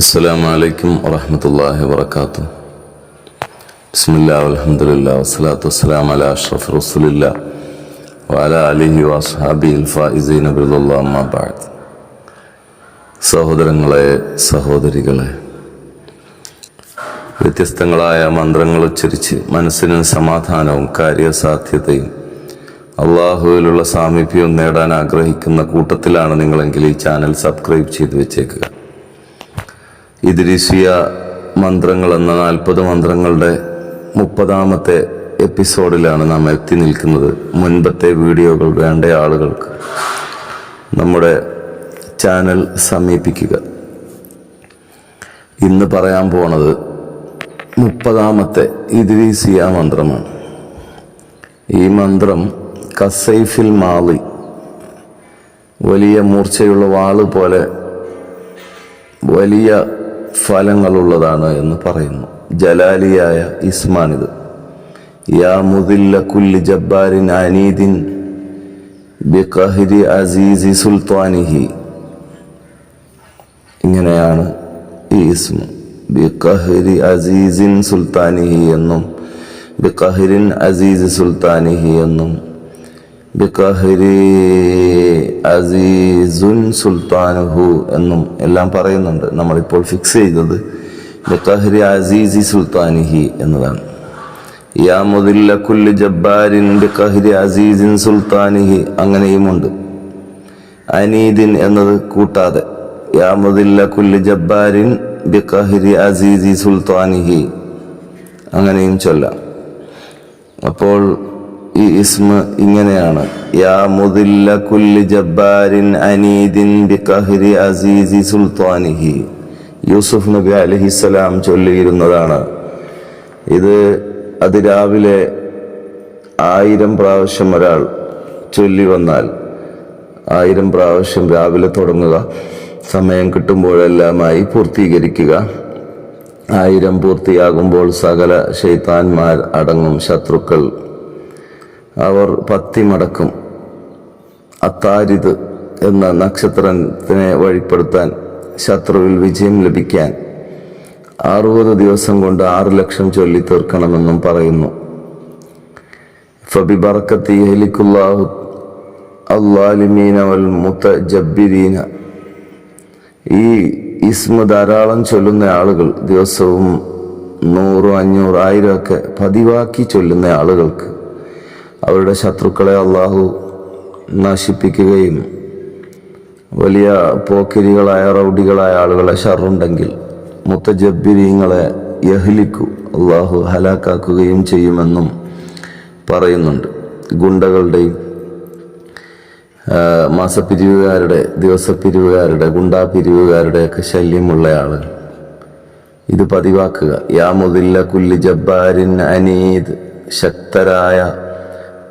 السلام عليكم ورحمة الله وبركاته بسم الله والحمد لله والصلاة والسلام على أشرف رسول الله وعلى آله وأصحابه الفائزين برضا الله أما بعد സഹോദരങ്ങളെ സഹോദരികളെ വ്യത്യസ്തങ്ങളായ മന്ത്രങ്ങൾ ഉച്ചരിച്ച് മനസ്സിന് സമാധാനവും കാര്യസാധ്യതയും അള്ളാഹുവിലുള്ള സാമീപ്യവും നേടാൻ ആഗ്രഹിക്കുന്ന കൂട്ടത്തിലാണ് നിങ്ങളെങ്കിൽ ഈ ചാനൽ സബ്സ്ക്രൈബ് ചെയ്ത് വെച്ചേക്കുക ഇതിരിസിയ മന്ത്രങ്ങൾ എന്ന നാൽപ്പത് മന്ത്രങ്ങളുടെ മുപ്പതാമത്തെ എപ്പിസോഡിലാണ് നാം എത്തി നിൽക്കുന്നത്. മുൻപത്തെ വീഡിയോകൾ വേണ്ട ആളുകൾക്ക് നമ്മുടെ ചാനൽ സമീപിക്കുക. ഇന്ന് പറയാൻ പോണത് മുപ്പതാമത്തെ ഇദ്രീസിയ മന്ത്രമാണ്. ഈ മന്ത്രം കസൈഫിൽ മാളി വലിയ മൂർച്ചയുള്ള വാൾ പോലെ വലിയ ഫലങ്ങളുള്ളതാണ് എന്ന് പറയുന്നു. ജലാലിയായ ഇസ്മാനിത്. യാ മുദില്ല കുല്ലി ജബ്ബാരിൻ അനീദിൻ ബിഖഹിരി അസീസി സുൽത്താനിഹി. ഇങ്ങനെയാണ് ഈ ഇസ്മ. ബിഖഹിരി അസീസിൻ സുൽത്താനിഹി എന്നും ബിഖഹിരിൻ അസീസ് സുൽത്താനിഹി എന്നും ബിഖഹിരി അസീസുൻ സുൽത്താനുഹു എന്നും എല്ലാം പറയുന്നുണ്ട്. നമ്മളിപ്പോൾ ഫിക്സ് ചെയ്തത് ബിഖഹരി അസീസി സുൽത്താനിഹി എന്നതാണ്. യാ മുദില്ല ജബ്ബാരിൻ ബിഖഹിരി അസീസിൻ സുൽത്താനിഹി അങ്ങനെയുമുണ്ട് അനീദിൻ എന്നത് കൂട്ടാതെ യാ മുദില്ല കുല്ലി ജബ്ബാരിൻ ബിഖഹിരി അസീസി സുൽത്താനിഹി അങ്ങനെയും ചൊല്ലാം. അപ്പോൾ ഈ ഇസ്മ ഇങ്ങനെയാണ്. യാ മുദില്ല കുല്ലി ജബ്ബാരിൻ അനീദിൻ ബി കഹ്രി അസീസി സുൽത്താനിഹി. യൂസുഫ് നബി അലഹിസ്സലാം ചൊല്ലിയിരുന്നതാണ്. ഇത് അതിരാവിലെ ആയിരം പ്രാവശ്യം ഒരാൾ ചൊല്ലി വന്നാൽ ആയിരം പ്രാവശ്യം രാവിലെ തുടങ്ങുക സമയം കിട്ടുമ്പോഴെല്ലാമായി പൂർത്തീകരിക്കുക. ആയിരം പൂർത്തിയാകുമ്പോൾ സകല ഷെയ്ത്താൻമാർ അടങ്ങും ശത്രുക്കൾ. അവർ പത്തി മടക്കും അത്താരിത് എന്ന നക്ഷത്രത്തിനെ വഴിപ്പെടുത്താൻ ശത്രുവിൽ വിജയം ലഭിക്കാൻ അറുപത് ദിവസം കൊണ്ട് ആറ് ലക്ഷം ചൊല്ലി തീർക്കണമെന്നും പറയുന്നു. ഫബിബർക്കത്തി ഹലിക്കുല്ലാഹു അള്ളാലിമീന വൽ മുത്ത ജബ്ബിരീന ഈ ഇസ്മ ധാരാളം ചൊല്ലുന്ന ആളുകൾ ദിവസവും നൂറും അഞ്ഞൂറ് ആയിരം ഒക്കെ പതിവാക്കി ചൊല്ലുന്ന ആളുകൾക്ക് അവരുടെ ശത്രുക്കളെ അള്ളാഹു നശിപ്പിക്കുകയും വലിയ പോക്കിരികളായ റൗഡികളായ ആളുകളെ ഷറുണ്ടെങ്കിൽ മുത്തജബ്ബിരീങ്ങളെ യഹ്ലിക്കു അള്ളാഹു ഹലാക്കാക്കുകയും ചെയ്യുമെന്നും പറയുന്നുണ്ട്. ഗുണ്ടകളുടെയും മാസപ്പിരിവുകാരുടെ ദിവസപ്പിരിവുകാരുടെ ഗുണ്ടാ പിരിവുകാരുടെയൊക്കെ ശല്യമുള്ള ആൾ. ഇത് പതിവാക്കുക. യാ മുതില്ല കുല്ലി ജബ്ബാരിൻ അനീദ് ശക്തരായ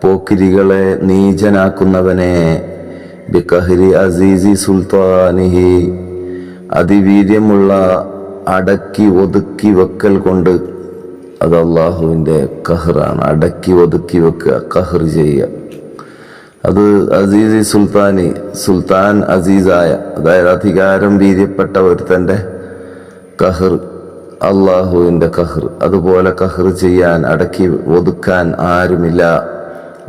പോക്കിരികളെ നീചനാക്കുന്നവനെ ബിക്കഹരി അസീസി സുൽത്താനിഹി അതിവീര്യമുള്ള അടക്കി ഒതുക്കി വെക്കൽ കൊണ്ട് അത് അള്ളാഹുവിന്റെ കഹറാണ് അടക്കി ഒതുക്കി വെക്കുക കഹർ ചെയ്യുക. അത് അസീസി സുൽത്താനി സുൽത്താൻ അസീസായ അതായത് അധികാരം വീര്യപ്പെട്ട ഒരുത്തന്റെ കഹർ അള്ളാഹുവിന്റെ കഹർ അതുപോലെ കഹർ ചെയ്യാൻ അടക്കി ഒതുക്കാൻ ആരുമില്ല.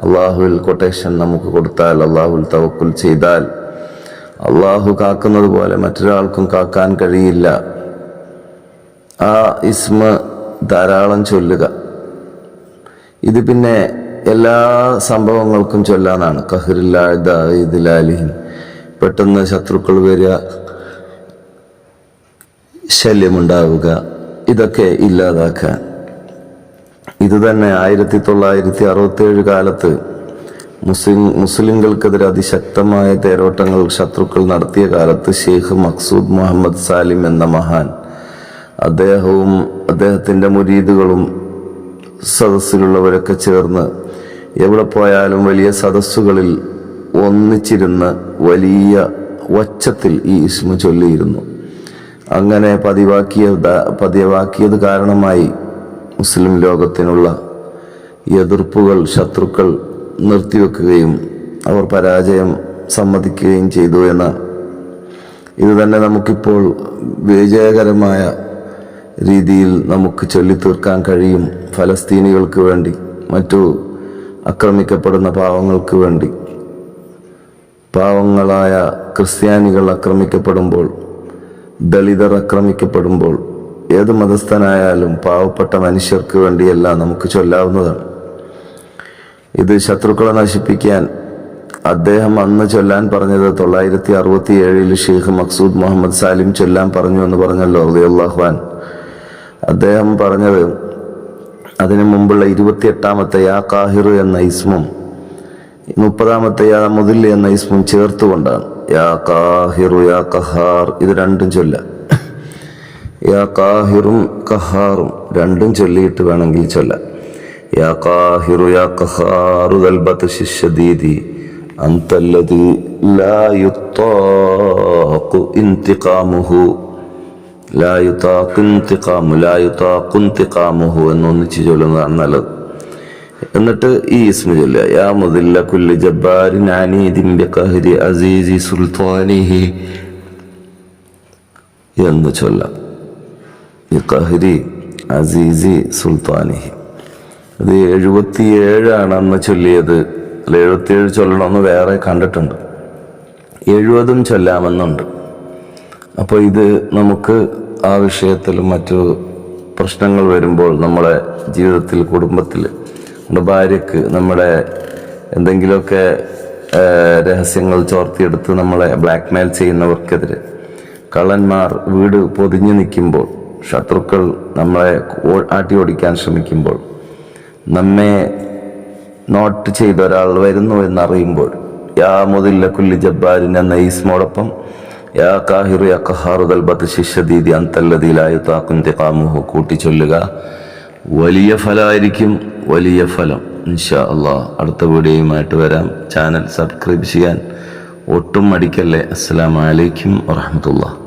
അള്ളാഹുവിൽ കൊട്ടേഷൻ നമുക്ക് കൊടുത്താൽ അള്ളാഹുൽ തവക്കുൽ ചെയ്താൽ അള്ളാഹു കാക്കുന്നത് പോലെ മറ്റൊരാൾക്കും കാക്കാൻ കഴിയില്ല. ആ ഇസ്മ ധാരാളം ചൊല്ലുക. ഇത് പിന്നെ എല്ലാ സംഭവങ്ങൾക്കും ചൊല്ലാനാണ്. കഹറില്ലാലിഹിൻ പെട്ടെന്ന് ശത്രുക്കൾ വരിക ശല്യമുണ്ടാവുക ഇതൊക്കെ ഇല്ലാതാക്കാൻ. ഇത് തന്നെ ആയിരത്തി തൊള്ളായിരത്തി അറുപത്തി ഏഴ് കാലത്ത് മുസ്ലിം മുസ്ലിങ്ങൾക്കെതിരെ അതിശക്തമായ തേരോട്ടങ്ങൾ ശത്രുക്കൾ നടത്തിയ കാലത്ത് ഷെയ്ഖ് മക്സൂദ് മുഹമ്മദ് സാലിം എന്ന മഹാൻ അദ്ദേഹവും അദ്ദേഹത്തിന്റെ മുരീദുകളും സദസ്സിലുള്ളവരൊക്കെ ചേർന്ന് എവിടെ പോയാലും വലിയ സദസ്സുകളിൽ ഒന്നിച്ചിരുന്ന് വലിയ ഒച്ചത്തിൽ ഈ ഇസ്മു ചൊല്ലിയിരുന്നു. അങ്ങനെ പതിവാക്കിയ പതിവാക്കിയത് കാരണമായി മുസ്ലിം ലോകത്തിനുള്ള എതിർപ്പുകൾ ശത്രുക്കൾ നിർത്തിവെക്കുകയും അവർ പരാജയം സമ്മതിക്കുകയും ചെയ്തു എന്ന ഇത് തന്നെ നമുക്കിപ്പോൾ വിജയകരമായ രീതിയിൽ നമുക്ക് ചൊല്ലിത്തീർക്കാൻ കഴിയും ഫലസ്തീനികൾക്ക് വേണ്ടി മറ്റു ആക്രമിക്കപ്പെടുന്ന പാവങ്ങൾക്ക് വേണ്ടി. പാവങ്ങളായ ക്രിസ്ത്യാനികൾ ആക്രമിക്കപ്പെടുമ്പോൾ ദളിതർ ആക്രമിക്കപ്പെടുമ്പോൾ ഏത് മതസ്ഥനായാലും പാവപ്പെട്ട മനുഷ്യർക്ക് വേണ്ടിയല്ല നമുക്ക് ചൊല്ലാവുന്നതാണ്. ഇത് ശത്രുക്കളെ നശിപ്പിക്കാൻ അദ്ദേഹം അന്ന് ചൊല്ലാൻ പറഞ്ഞത് തൊള്ളായിരത്തി അറുപത്തി ഏഴിൽ ഷെയ്ഖ് മക്സൂദ് മുഹമ്മദ് സാലിം ചൊല്ലാൻ പറഞ്ഞു എന്ന് പറഞ്ഞല്ലോ അള്ളാഹ്വാൻ അദ്ദേഹം പറഞ്ഞത് അതിനു മുമ്പുള്ള ഇരുപത്തിയെട്ടാമത്തെ യാ കാഹിർ എന്ന ഇസ്മും മുപ്പതാമത്തെ യാ മുതിൽ എന്ന ഇസ്മും ചേർത്തുകൊണ്ടാണ് യാ കാഹിറു യാ കഹാർ ഇത് രണ്ടും ചൊല്ല യാ കാഹിറും കഹാറും രണ്ടും ചൊല്ലിയിട്ട് വേണമെങ്കിൽ ചൊല്ല. യാ കാഹിറു യാ കഹാറു ദൽബത്ത് ശിഷ്യദീദി അന്തല്ലതി ലാ യുത്താഖു ഇന്തിഖാമുഹു. ലാ യുതാഖു ഇന്തിഖാമു ലാ യുതാഖു ഇന്തിഖാമുഹു എന്നൊന്നിച്ച് ചൊല്ലുന്നതാണ് നല്ലത്. എന്നിട്ട് ഈ ഇസ്മ ചൊല്ലുക. യാ മുദില്ല കുല്ലി ജബ്ബാരിൻ അനീദിൻ കഹരി അസീസി സുൽത്താനിഹി എന്ന് ചൊല്ലാം. ബിഖഹരി അസീസി സുൽത്താനിഹി അത് എഴുപത്തിയേഴാണ് അന്ന് ചൊല്ലിയത്. അല്ല എഴുപത്തിയേഴ് ചൊല്ലണമെന്ന് വേറെ കണ്ടിട്ടുണ്ട്. എഴുപതും ചൊല്ലാമെന്നുണ്ട്. അപ്പോൾ ഇത് നമുക്ക് ആ വിഷയത്തിൽ മറ്റു പ്രശ്നങ്ങൾ വരുമ്പോൾ നമ്മുടെ ജീവിതത്തിൽ കുടുംബത്തിൽ നമ്മുടെ ഭാര്യക്ക് നമ്മുടെ എന്തെങ്കിലുമൊക്കെ രഹസ്യങ്ങൾ ചോർത്തിയെടുത്ത് നമ്മളെ ബ്ലാക്ക് മെയിൽ ചെയ്യുന്നവർക്കെതിരെ കള്ളന്മാർ വീട് പൊതിഞ്ഞു നിൽക്കുമ്പോൾ ശത്രുക്കൾ നമ്മളെ ആട്ടി ഓടിക്കാൻ ശ്രമിക്കുമ്പോൾ നമ്മെ നോട്ട് ചെയ്ത ഒരാൾ വരുന്നു എന്നറിയുമ്പോൾ യാ മുതില്ല കുല്ലി ജബ്ബാരിൻ എന്ന ഈസ്മോടൊപ്പം യാ കാഹിറു യാ കഹാറു ദൽബത്ത് ശിഷ്യദീദി അന്തല്ലതിയിലായു താക്കുന്തിക്കാമുഹു കൂട്ടിച്ചൊല്ലുക. വലിയ ഫലമായിരിക്കും വലിയ ഫലം. ഇൻഷാ അള്ളാ അടുത്ത വീഡിയോയുമായിട്ട് വരാം. ചാനൽ സബ്സ്ക്രൈബ് ചെയ്യാൻ ഒട്ടും മടിക്കല്ലേ. അസ്സലാമലൈക്കും വറഹമത്തുള്ള